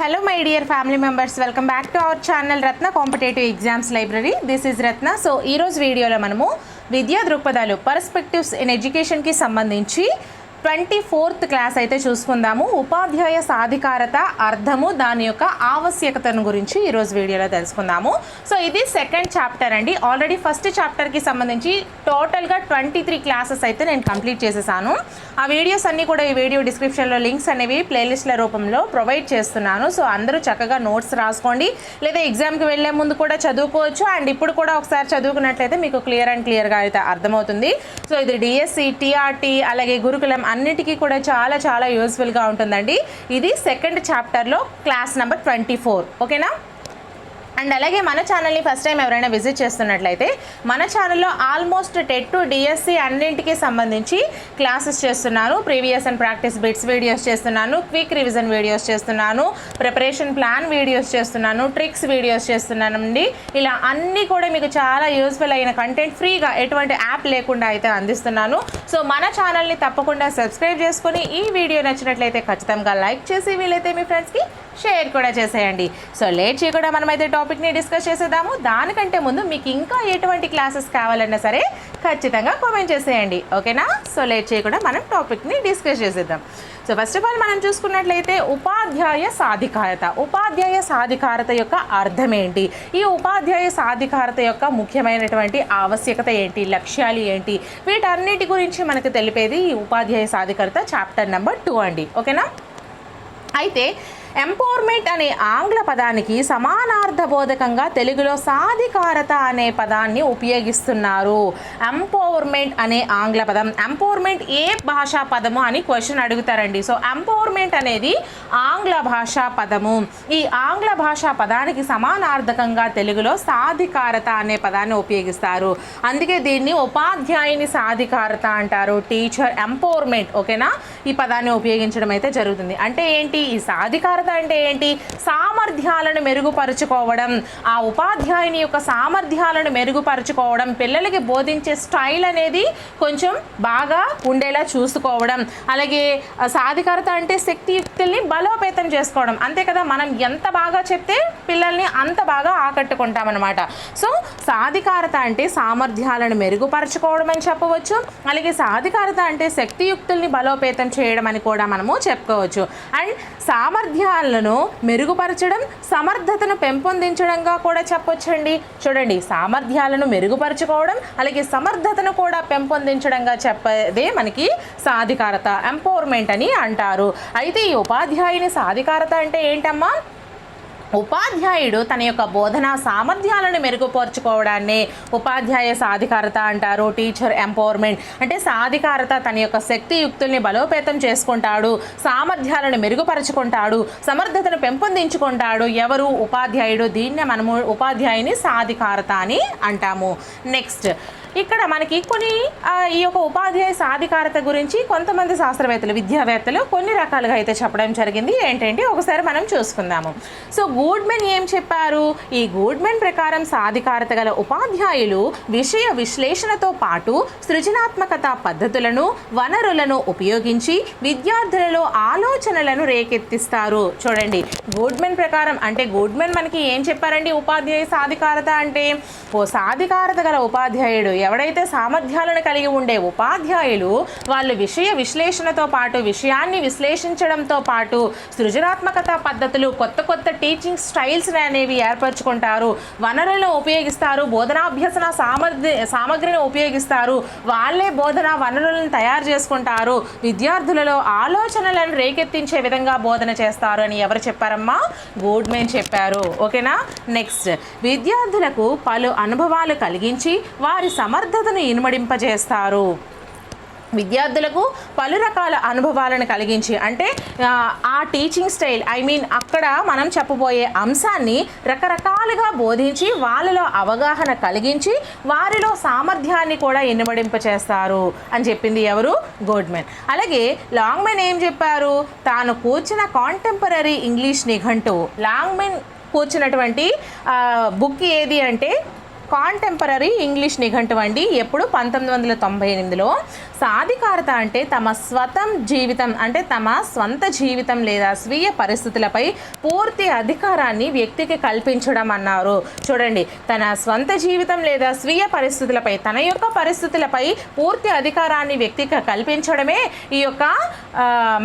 Hello my dear family members welcome back to our channel Ratna competitive exams library this is Ratna so ఈరోజు వీడియోలో మనము విద్యా దృక్పథాలు perspectives in ఎడ్యుకేషన్కి సంబంధించి twenty fourth class అయితే చూసుకుందాము. ఉపాధ్యాయ సాధికారత అర్థము దాని యొక్క ఆవశ్యకతను గురించి ఈరోజు వీడియోలో తెలుసుకుందాము. సో ఇది సెకండ్ చాప్టర్ అండి. ఆల్రెడీ ఫస్ట్ చాప్టర్కి సంబంధించి టోటల్గా ట్వంటీ త్రీ క్లాసెస్ అయితే నేను కంప్లీట్ చేసేసాను. ఆ వీడియోస్ అన్నీ కూడా ఈ వీడియో డిస్క్రిప్షన్లో లింక్స్ అనేవి ప్లేలిస్ట్ల రూపంలో ప్రొవైడ్ చేస్తున్నాను. సో అందరూ చక్కగా నోట్స్ రాసుకోండి. లేదా ఎగ్జామ్కి వెళ్ళే ముందు కూడా చదువుకోవచ్చు. అండ్ ఇప్పుడు కూడా ఒకసారి చదువుకున్నట్లయితే మీకు క్లియర్ అండ్ క్లియర్గా అయితే అర్థమవుతుంది. సో ఇది డిఎస్సి టీఆర్టీ అలాగే గురుకులం అన్నిటికీ కూడా చాలా చాలా యూస్ఫుల్గా ఉంటుందండి. ఇది సెకండ్ చాప్టర్లో క్లాస్ నెంబర్ ట్వంటీ ఫోర్ ఓకేనా అండ్ అలాగే మన ఛానల్ని ఫస్ట్ టైం ఎవరైనా విజిట్ చేస్తున్నట్లయితే మన ఛానల్లో ఆల్మోస్ట్ టెట్ టు డిఎస్సి అన్నింటికి సంబంధించి క్లాసెస్ చేస్తున్నాను. Previous and practice bits videos చేస్తున్నాను. క్విక్ రివిజన్ వీడియోస్ చేస్తున్నాను. ప్రిపరేషన్ ప్లాన్ వీడియోస్ చేస్తున్నాను. ట్రిక్స్ వీడియోస్ చేస్తున్నాను అండి ఇలా అన్నీ కూడా మీకు చాలా యూస్ఫుల్ అయిన కంటెంట్ ఫ్రీగా ఎటువంటి యాప్ లేకుండా అయితే అందిస్తున్నాను. సో మన ఛానల్ని తప్పకుండా సబ్స్క్రైబ్ చేసుకొని ఈ వీడియో నచ్చినట్లయితే ఖచ్చితంగా లైక్ చేసి వీలైతే మీ ఫ్రెండ్స్కి షేర్ కూడా చేసేయండి. సో లేట్ చేయకుండా మనమైతే టాప్ టాపిక్ని డిస్కస్ చేసేద్దాము. దానికంటే ముందు మీకు ఇంకా ఎటువంటి క్లాసెస్ కావాలన్నా సరే ఖచ్చితంగా కామెంట్ చేసేయండి. ఓకేనా? సో లేట్ చేయకుండా మనం టాపిక్ని డిస్కస్ చేసేద్దాం. సో ఫస్ట్ ఆఫ్ ఆల్ మనం చూసుకున్నట్లయితే ఉపాధ్యాయ సాధికారత. ఉపాధ్యాయ సాధికారత యొక్క అర్థం ఏంటి? ఈ ఉపాధ్యాయ సాధికారత యొక్క ముఖ్యమైనటువంటి ఆవశ్యకత ఏంటి? లక్ష్యాలు ఏంటి? వీటన్నిటి గురించి మనకు తెలిపేది ఈ ఉపాధ్యాయ సాధికారత చాప్టర్ నెంబర్ టూ అండి. ఓకేనా? అయితే ఎంపవర్మెంట్ అనే ఆంగ్ల పదానికి సమానార్థబోధకంగా తెలుగులో సాధికారత అనే పదాన్ని ఉపయోగిస్తున్నారు. ఎంపవర్మెంట్ అనే ఆంగ్ల పదం. ఎంపవర్మెంట్ ఏ భాషా పదము అని క్వశ్చన్ అడుగుతారండి. సో ఎంపవర్మెంట్ అనేది ఆంగ్ల భాషా పదము. ఈ ఆంగ్ల భాషా పదానికి సమానార్థకంగా తెలుగులో సాధికారత అనే పదాన్ని ఉపయోగిస్తారు. అందుకే దీన్ని ఉపాధ్యాయుని సాధికారత అంటారు. టీచర్ ఎంపవర్మెంట్ ఓకేనా? ఈ పదాన్ని ఉపయోగించడం అయితే జరుగుతుంది. అంటే ఏంటి? ఈ సాధికారత అంటే ఏంటి? సామర్థ్యాలను మెరుగుపరుచుకోవడం. ఆ ఉపాధ్యాయుని యొక్క సామర్థ్యాలను మెరుగుపరుచుకోవడం పిల్లలకి బోధించే స్టైల్ అనేది కొంచెం బాగా ఉండేలా చూసుకోవడం. అలాగే సాధికారత అంటే శక్తియుక్తుల్ని బలోపేతం చేసుకోవడం. అంతే కదా మనం ఎంత బాగా చెప్తే పిల్లల్ని అంత బాగా ఆకట్టుకుంటాం అనమాట సో సాధికారత అంటే సామర్థ్యాలను మెరుగుపరచుకోవడం అని చెప్పవచ్చు. అలాగే సాధికారత అంటే శక్తియుక్తుల్ని బలోపేతం చేయడం అని కూడా మనము చెప్పుకోవచ్చు. అండ్ సామర్థ్యాలను మెరుగుపరచడం సమర్థతను పెంపొందించడంగా కూడా చెప్పొచ్చండి. చూడండి సామర్థ్యాలను మెరుగుపరచుకోవడం అలాగే సమర్థతను కూడా పెంపొందించడంగా చెప్పేదే మనకి సాధికారత ఎంపవర్మెంట్ అని అంటారు. అయితే ఈ ఉపాధ్యాయుని సాధికారత అంటే ఏంటమ్మా? ఉపాధ్యాయుడు తన యొక్క బోధనా సామర్థ్యాలను మెరుగుపరుచుకోవడాన్ని ఉపాధ్యాయ సాధికారత అంటారు టీచర్ ఎంపవర్మెంట్ అంటే సాధికారత తన యొక్క శక్తియుక్తుల్ని బలోపేతం చేసుకుంటాడు సామర్థ్యాలను మెరుగుపరుచుకుంటాడు సమర్థతను పెంపొందించుకుంటాడు. ఎవరు? ఉపాధ్యాయుడు. దీన్నే మనము ఉపాధ్యాయుని సాధికారత అని అంటాము. నెక్స్ట్ ఇక్కడ మనకి కొన్ని ఈ యొక్క ఉపాధ్యాయ సాధికారత గురించి కొంతమంది శాస్త్రవేత్తలు విద్యావేత్తలు కొన్ని రకాలుగా అయితే చెప్పడం జరిగింది. ఏంటంటే ఒకసారి మనం చూసుకుందాము. సో గూడ్మెన్ ఏం చెప్పారు? ఈ గూడ్మెన్ ప్రకారం సాధికారత గల ఉపాధ్యాయులు విషయ విశ్లేషణతో పాటు సృజనాత్మకత పద్ధతులను వనరులను ఉపయోగించి విద్యార్థులలో ఆలోచనలను రేకెత్తిస్తారు. చూడండి గూడ్మెన్ ప్రకారం అంటే గూడ్మెన్ మనకి ఏం చెప్పారండి? ఉపాధ్యాయ సాధికారత అంటే ఓ సాధికారత గల ఉపాధ్యాయుడు ఎవడైతే సామర్థ్యాలను కలిగి ఉండే ఉపాధ్యాయులు వాళ్ళు విషయ విశ్లేషణతో పాటు విషయాన్ని విశ్లేషించడంతో పాటు సృజనాత్మకత పద్ధతులు కొత్త కొత్త టీచింగ్ స్టైల్స్ అనేవి ఏర్పరచుకుంటారు. వనరులను ఉపయోగిస్తారు బోధనాభ్యసన సామర్థ్య సామగ్రిని ఉపయోగిస్తారు. వాళ్ళే బోధన వనరులను తయారు చేసుకుంటారు. విద్యార్థులలో ఆలోచనలను రేకెత్తించే విధంగా బోధన చేస్తారు అని ఎవరు చెప్పారమ్మా? గూడ్మెన్ చెప్పారు. ఓకేనా? నెక్స్ట్ విద్యార్థులకు పలు అనుభవాలు కలిగించి వారి సమర్థతను ఇనుమడింపజేస్తారు. విద్యార్థులకు పలు రకాల అనుభవాలను కలిగించి అంటే ఆ, టీచింగ్ స్టైల్ ఐ మీన్ అక్కడ మనం చెప్పబోయే అంశాన్ని రకరకాలుగా బోధించి వాళ్ళలో అవగాహన కలిగించి వారిలో సామర్థ్యాన్ని కూడా ఎన్నుమడింపచేస్తారు అని చెప్పింది ఎవరు? గోడ్మెన్. అలాగే లాంగ్మెన్ ఏం చెప్పారు? తాను కూర్చిన కాంటెంపరీ ఇంగ్లీష్ నిఘంటు. లాంగ్మెన్ కూర్చున్నటువంటి బుక్ ఏది అంటే కాంటెంపరీ ఇంగ్లీష్ నిఘంటువండి. ఎప్పుడు పంతొమ్మిది వందల తొంభై ఎనిమిదిలో సాధికారత అంటే తమ స్వతం జీవితం అంటే తమ స్వంత జీవితం లేదా స్వీయ పరిస్థితులపై పూర్తి అధికారాన్ని వ్యక్తికి కల్పించడం అన్నారు. చూడండి తన స్వంత జీవితం లేదా స్వీయ పరిస్థితులపై తన యొక్క పరిస్థితులపై పూర్తి అధికారాన్ని వ్యక్తికి కల్పించడమే ఈ యొక్క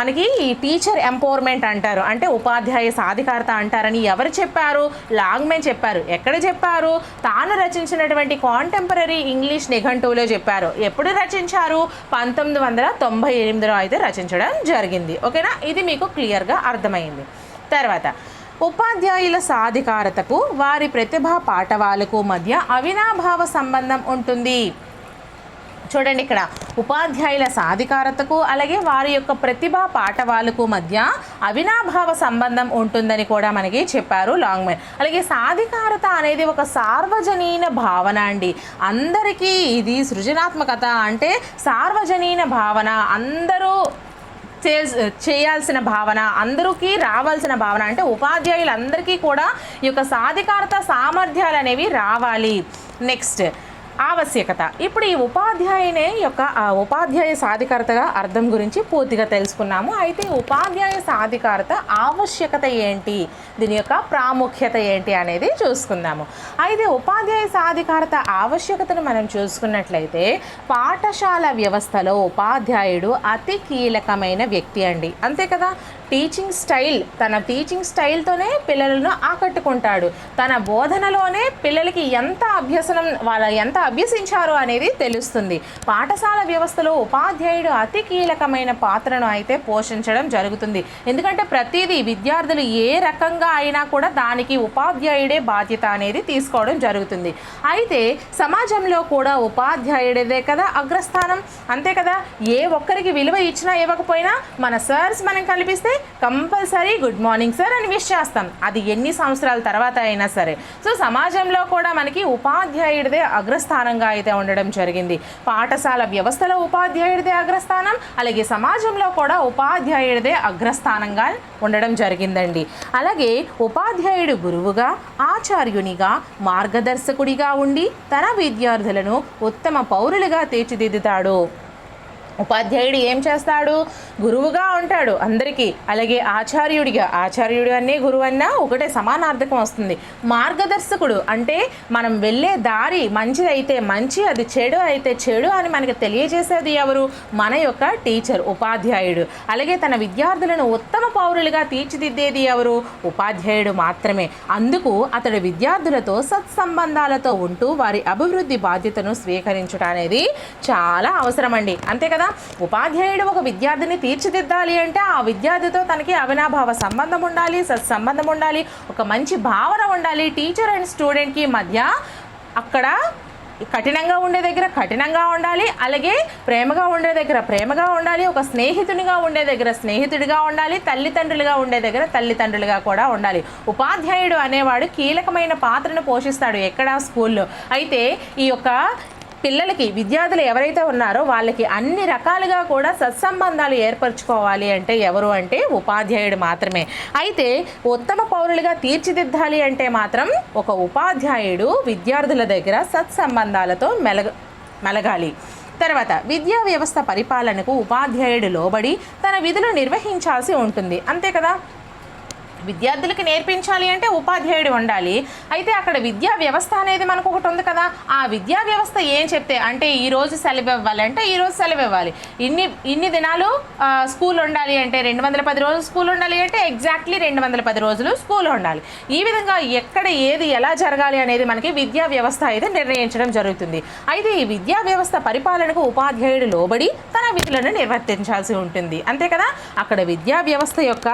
మనకి ఈ టీచర్ ఎంపవర్మెంట్ అంటారు. అంటే ఉపాధ్యాయ సాధికారత అంటారని ఎవరు చెప్పారు? లాంగ్మెన్ చెప్పారు. ఎక్కడ చెప్పారు? తాను రచించినటువంటి కాంటెంపరీ ఇంగ్లీష్ నిఘంటువులో చెప్పారు. ఎప్పుడు రచించారు? పంతొమ్మిది వందల తొంభై ఎనిమిదిలో అయితే రచించడం జరిగింది. ఓకేనా? ఇది మీకు క్లియర్గా అర్థమైంది. తర్వాత ఉపాధ్యాయుల సాధికారతకు వారి ప్రతిభా పాఠవాలకు మధ్య అవినాభావ సంబంధం ఉంటుంది. చూడండి ఇక్కడ. ఉపాధ్యాయుల సాధికారతకు అలాగే వారి యొక్క ప్రతిభా పాఠవాలకు మధ్య అవినాభావ సంబంధం ఉంటుందని కూడా మనకి చెప్పారు లాంగ్ మ్యాన్ అలాగే సాధికారత అనేది ఒక సార్వజనీన భావన అండి. అందరికీ ఇది సృజనాత్మకత అంటే సార్వజనీన భావన అందరూ చే- చేయాల్సిన భావన అందరికీ రావాల్సిన భావన అంటే ఉపాధ్యాయులందరికీ కూడా ఈ యొక్క సాధికారత సామర్థ్యాలు అనేవి రావాలి. నెక్స్ట్ ఆవశ్యకత. ఇప్పుడు ఈ ఉపాధ్యాయుని యొక్క ఉపాధ్యాయ సాధికారతగా అర్థం గురించి పూర్తిగా తెలుసుకున్నాము. అయితే ఈ ఉపాధ్యాయ సాధికారత ఆవశ్యకత ఏంటి? దీని యొక్క ప్రాముఖ్యత ఏంటి అనేది చూసుకుందాము. అయితే ఉపాధ్యాయ సాధికారత ఆవశ్యకతను మనం చూసుకున్నట్లయితే పాఠశాల వ్యవస్థలో ఉపాధ్యాయుడు అతి కీలకమైన వ్యక్తి అండి. అంతే కదా? టీచింగ్ స్టైల్ తన టీచింగ్ స్టైల్తోనే పిల్లలను ఆకట్టుకుంటాడు. తన బోధనలోనే పిల్లలకి ఎంత అభ్యసనం వాళ్ళ ఎంత అభ్యసించారు అనేది తెలుస్తుంది. పాఠశాల వ్యవస్థలో ఉపాధ్యాయుడు అతి కీలకమైన పాత్రను అయితే పోషించడం జరుగుతుంది. ఎందుకంటే ప్రతిదీ విద్యార్థులు ఏ రకంగా అయినా కూడా దానికి ఉపాధ్యాయుడే బాధ్యత అనేది తీసుకోవడం జరుగుతుంది. అయితే సమాజంలో కూడా ఉపాధ్యాయుడిదే కదా అగ్రస్థానం. అంతే కదా? ఏ ఒక్కరికి విలువ ఇచ్చినా ఇవ్వకపోయినా మన సార్స్ మనం కల్పిస్తే కంపల్సరీ గుడ్ మార్నింగ్ సార్ అని విష్ చేస్తాం. అది ఎన్ని సంవత్సరాల తర్వాత అయినా సరే. సో సమాజంలో కూడా మనకి ఉపాధ్యాయుడిదే అగ్రస్థానంగా అయితే ఉండడం జరిగింది. పాఠశాల వ్యవస్థలో ఉపాధ్యాయుడిదే అగ్రస్థానం అలాగే సమాజంలో కూడా ఉపాధ్యాయుడిదే అగ్రస్థానంగా ఉండడం జరిగిందండి. అలాగే ఉపాధ్యాయుడు గురువుగా ఆచార్యునిగా మార్గదర్శకుడిగా ఉండి తన విద్యార్థులను ఉత్తమ పౌరులుగా తీర్చిదిద్దుతాడు. ఉపాధ్యాయుడు ఏం చేస్తాడు? గురువుగా ఉంటాడు అందరికీ. అలాగే ఆచార్యుడిగా. ఆచార్యుడు అనే గురువు అన్నా ఒకటే సమానార్థకం వస్తుంది. మార్గదర్శకుడు అంటే మనం వెళ్ళే దారి మంచిదైతే అయితే మంచి అది చెడు అయితే చెడు అని మనకి తెలియజేసేది ఎవరు? మన యొక్క టీచర్ ఉపాధ్యాయుడు. అలాగే తన విద్యార్థులను ఉత్తమ పౌరులుగా తీర్చిదిద్దేది ఎవరు? ఉపాధ్యాయుడు మాత్రమే. అందుకు అతడు విద్యార్థులతో సత్సంబంధాలతో ఉంటూ వారి అభివృద్ధి బాధ్యతను స్వీకరించడం అనేది చాలా అవసరమండి. అంతే కదా? ఉపాధ్యాయుడు ఒక విద్యార్థిని తీర్చిదిద్దాలి అంటే ఆ విద్యార్థితో తనకి అవినాభావ సంబంధం ఉండాలి సత్సంబంధం ఉండాలి ఒక మంచి భావన ఉండాలి. టీచర్ అండ్ స్టూడెంట్కి మధ్య అక్కడ కఠినంగా ఉండే దగ్గర కఠినంగా ఉండాలి అలాగే ప్రేమగా ఉండే దగ్గర ప్రేమగా ఉండాలి ఒక స్నేహితునిగా ఉండే దగ్గర స్నేహితుడిగా ఉండాలి తల్లిదండ్రులుగా ఉండే దగ్గర తల్లిదండ్రులుగా కూడా ఉండాలి. ఉపాధ్యాయుడు అనేవాడు కీలకమైన పాత్రను పోషిస్తాడు ఎక్కడ? స్కూల్లో. అయితే ఈ యొక్క పిల్లలకి విద్యార్థులు ఎవరైతే ఉన్నారో వాళ్ళకి అన్ని రకాలుగా కూడా సత్సంబంధాలు ఏర్పరచుకోవాలి అంటే ఎవరు అంటే ఉపాధ్యాయుడు మాత్రమే. అయితే ఉత్తమ పౌరులుగా తీర్చిదిద్దాలి అంటే మాత్రం ఒక ఉపాధ్యాయుడు విద్యార్థుల దగ్గర సత్సంబంధాలతో మెలగ మెలగాలి. తర్వాత విద్యా వ్యవస్థ పరిపాలనకు ఉపాధ్యాయుడు లోబడి తన విధులు నిర్వహించాల్సి ఉంటుంది. అంతే కదా? విద్యార్థులకు నేర్పించాలి అంటే ఉపాధ్యాయుడు ఉండాలి. అయితే అక్కడ విద్యా వ్యవస్థ అనేది మనకు ఒకటి ఉంది కదా. ఆ విద్యా వ్యవస్థ ఏం చెప్తే అంటే ఈ రోజు సెలవు ఇవ్వాలి అంటే ఈ రోజు సెలవు ఇవ్వాలి ఇన్ని ఇన్ని దినాలు స్కూల్ ఉండాలి అంటే రెండు వందల పది రోజులు స్కూల్ ఉండాలి అంటే ఎగ్జాక్ట్లీ రెండు వందల పది రోజులు స్కూల్ ఉండాలి. ఈ విధంగా ఎక్కడ ఏది ఎలా జరగాలి అనేది మనకి విద్యా వ్యవస్థ అయితే నిర్ణయించడం జరుగుతుంది. అయితే ఈ విద్యా వ్యవస్థ పరిపాలనకు ఉపాధ్యాయుడు లోబడి తన విధులను నిర్వర్తించాల్సి ఉంటుంది. అంతే కదా? అక్కడ విద్యా వ్యవస్థ యొక్క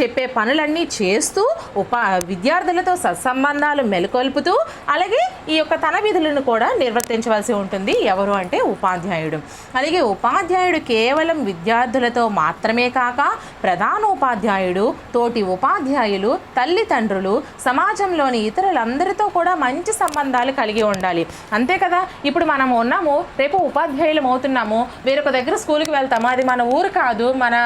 చెప్పే పనులు పనులన్నీ చేస్తూ ఉపా విద్యార్థులతో సత్సంబంధాలు మెలుకొల్పుతూ అలాగే ఈ యొక్క తన విధులను కూడా నిర్వర్తించవలసి ఉంటుంది. ఎవరు అంటే ఉపాధ్యాయుడు. అలాగే ఉపాధ్యాయుడు కేవలం విద్యార్థులతో మాత్రమే కాక ప్రధాన ఉపాధ్యాయుడు తోటి ఉపాధ్యాయులు తల్లిదండ్రులు సమాజంలోని ఇతరులందరితో కూడా మంచి సంబంధాలు కలిగి ఉండాలి. అంతే కదా? ఇప్పుడు మనం ఉన్నాము రేపు ఉపాధ్యాయులం అవుతున్నాము వేరొక దగ్గర స్కూల్కి వెళ్తాము. అది మన ఊరు కాదు మన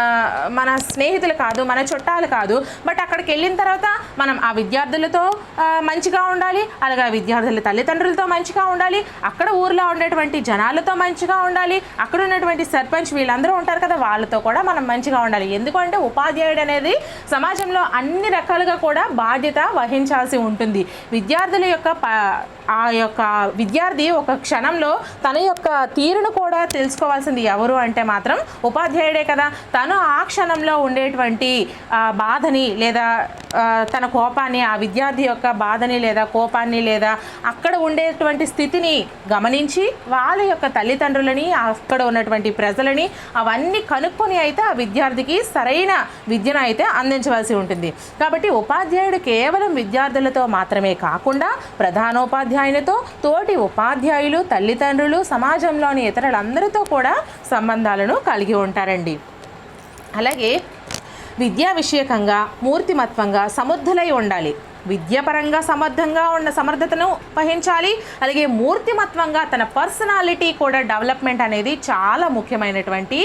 మన స్నేహితులు కాదు మన చుట్టాలు కాదు. బట్ అక్కడికి వెళ్ళిన తర్వాత మనం ఆ విద్యార్థులతో మంచిగా ఉండాలి అలాగే ఆ విద్యార్థుల తల్లిదండ్రులతో మంచిగా ఉండాలి అక్కడ ఊర్లో ఉండేటువంటి జనాలతో మంచిగా ఉండాలి అక్కడ ఉన్నటువంటి సర్పంచ్ వీళ్ళందరూ ఉంటారు కదా వాళ్ళతో కూడా మనం మంచిగా ఉండాలి. ఎందుకంటే ఉపాధ్యాయుడు అనేది సమాజంలో అన్ని రకాలుగా కూడా బాధ్యత వహించాల్సి ఉంటుంది. విద్యార్థుల యొక్క ప- ఆ యొక్క విద్యార్థి ఒక క్షణంలో తన యొక్క తీరును కూడా తెలుసుకోవాల్సింది ఎవరు అంటే మాత్రం ఉపాధ్యాయుడే కదా. తను ఆ క్షణంలో ఉండేటువంటి బాధని లేదా తన కోపాన్ని ఆ విద్యార్థి యొక్క బాధని లేదా కోపాన్ని లేదా అక్కడ ఉండేటువంటి స్థితిని గమనించి వాళ్ళ యొక్క తల్లిదండ్రులని అక్కడ ఉన్నటువంటి ప్రజలని అవన్నీ కనుక్కొని అయితే ఆ విద్యార్థికి సరైన విద్యను అయితే అందించవలసి ఉంటుంది. కాబట్టి ఉపాధ్యాయుడు కేవలం విద్యార్థులతో మాత్రమే కాకుండా ప్రధానోపాధ్యాయునితో తోటి ఉపాధ్యాయులు తల్లిదండ్రులు సమాజంలోని ఇతరులందరితో కూడా సంబంధాలను కలిగి ఉంటారండి. అలాగే విద్యా విషయకంగా మూర్తిమత్వంగా సమర్థులై ఉండాలి. విద్యాపరంగా సమర్థంగా ఉన్న సమర్థతను వహించాలి. అలాగే మూర్తిమత్వంగా తన పర్సనాలిటీ కూడా డెవలప్మెంట్ అనేది చాలా ముఖ్యమైనటువంటి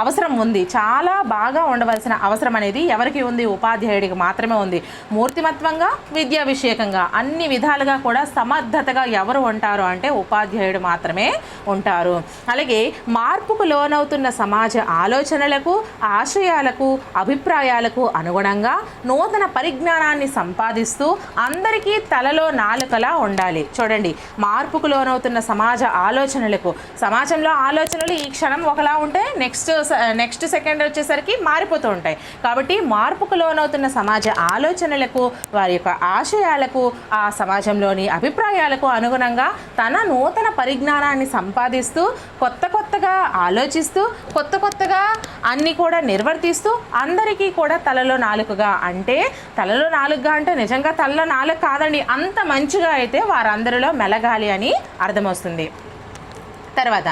అవసరం ఉంది. చాలా బాగా ఉండవలసిన అవసరం అనేది ఎవరికి ఉంది? ఉపాధ్యాయుడికి మాత్రమే ఉంది. మూర్తిమత్వంగా విద్యా విషయకంగా అన్ని విధాలుగా కూడా సమర్థతగా ఎవరు ఉంటారు అంటే ఉపాధ్యాయుడు మాత్రమే ఉంటారు. అలాగే మార్పుకు లోనవుతున్న సమాజ ఆలోచనలకు ఆశయాలకు అభిప్రాయాలకు అనుగుణంగా నూతన పరిజ్ఞానాన్ని సంపాదిస్తూ అందరికీ తలలో నాలుకలా ఉండాలి. చూడండి మార్పుకు లోనవుతున్న సమాజ ఆలోచనలకు సమాజంలో ఆలోచనలు ఈ క్షణం ఒకలా ఉంటే నెక్స్ట్ నెక్స్ట్ సెకండ్ వచ్చేసరికి మారిపోతూ ఉంటాయి. కాబట్టి మార్పుకు లోనవుతున్న సమాజ ఆలోచనలకు వారి యొక్క ఆశయాలకు ఆ సమాజంలోని అభిప్రాయాలకు అనుగుణంగా తన నూతన పరిజ్ఞానాన్ని సంపాదిస్తూ కొత్త కొత్తగా ఆలోచిస్తూ కొత్త కొత్తగా అన్ని కూడా నిర్వర్తిస్తూ అందరికీ కూడా తలలో నాలుకగా అంటే తలలో నాలుగుగా అంటే నిజంగా తలలో నాలుగు కాదండి అంత మంచిగా అయితే వారందరిలో మెలగాలి అని అర్థమవుతుంది తర్వాత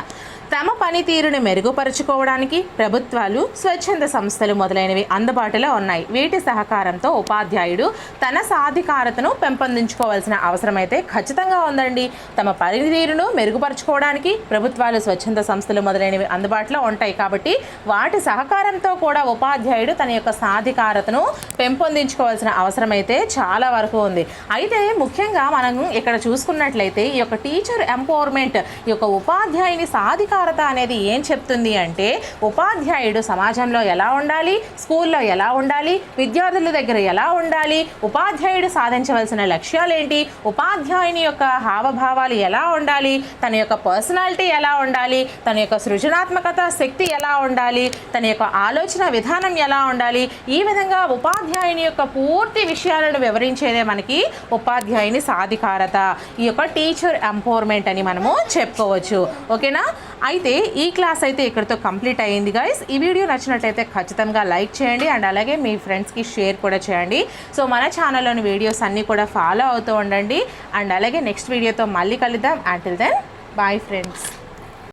తమ పనితీరును మెరుగుపరుచుకోవడానికి ప్రభుత్వాలు స్వచ్ఛంద సంస్థలు మొదలైనవి అందుబాటులో ఉన్నాయి. వీటి సహకారంతో ఉపాధ్యాయుడు తన సాధికారతను పెంపొందించుకోవాల్సిన అవసరం అయితే ఖచ్చితంగా ఉందండి. తమ పనితీరును మెరుగుపరుచుకోవడానికి ప్రభుత్వాలు స్వచ్ఛంద సంస్థలు మొదలైనవి అందుబాటులో ఉంటాయి కాబట్టి వాటి సహకారంతో కూడా ఉపాధ్యాయుడు తన యొక్క సాధికారతను పెంపొందించుకోవాల్సిన అవసరం అయితే చాలా వరకు ఉంది. అయితే ముఖ్యంగా మనం ఇక్కడ చూసుకున్నట్లయితే ఈ యొక్క టీచర్ ఎంపవర్మెంట్ ఈ యొక్క ఉపాధ్యాయుని సాధికారత అనేది ఏం చెప్తుంది అంటే ఉపాధ్యాయుడు సమాజంలో ఎలా ఉండాలి స్కూల్లో ఎలా ఉండాలి విద్యార్థుల దగ్గర ఎలా ఉండాలి ఉపాధ్యాయుడు సాధించవలసిన లక్ష్యాలు ఏంటి ఉపాధ్యాయుని యొక్క హావభావాలు ఎలా ఉండాలి తన యొక్క పర్సనాలిటీ ఎలా ఉండాలి తన యొక్క సృజనాత్మకత శక్తి ఎలా ఉండాలి తన యొక్క ఆలోచన విధానం ఎలా ఉండాలి ఈ విధంగా ఉపాధ్యాయుని యొక్క పూర్తి విషయాలను వివరించేదే మనకి ఉపాధ్యాయుని సాధికారత. ఈ యొక్క టీచర్ ఎంపవర్మెంట్ అని మనము చెప్పుకోవచ్చు. ఓకేనా? అయితే ఈ క్లాస్ అయితే ఇక్కడితో కంప్లీట్ అయ్యింది గైస్ ఈ వీడియో నచ్చినట్లయితే ఖచ్చితంగా లైక్ చేయండి అండ్ అలాగే మీ ఫ్రెండ్స్కి షేర్ కూడా చేయండి. సో మన ఛానల్లోని వీడియోస్ అన్నీ కూడా ఫాలో అవుతూ ఉండండి. అండ్ అలాగే నెక్స్ట్ వీడియోతో మళ్ళీ కలుద్దాం. Until then bye friends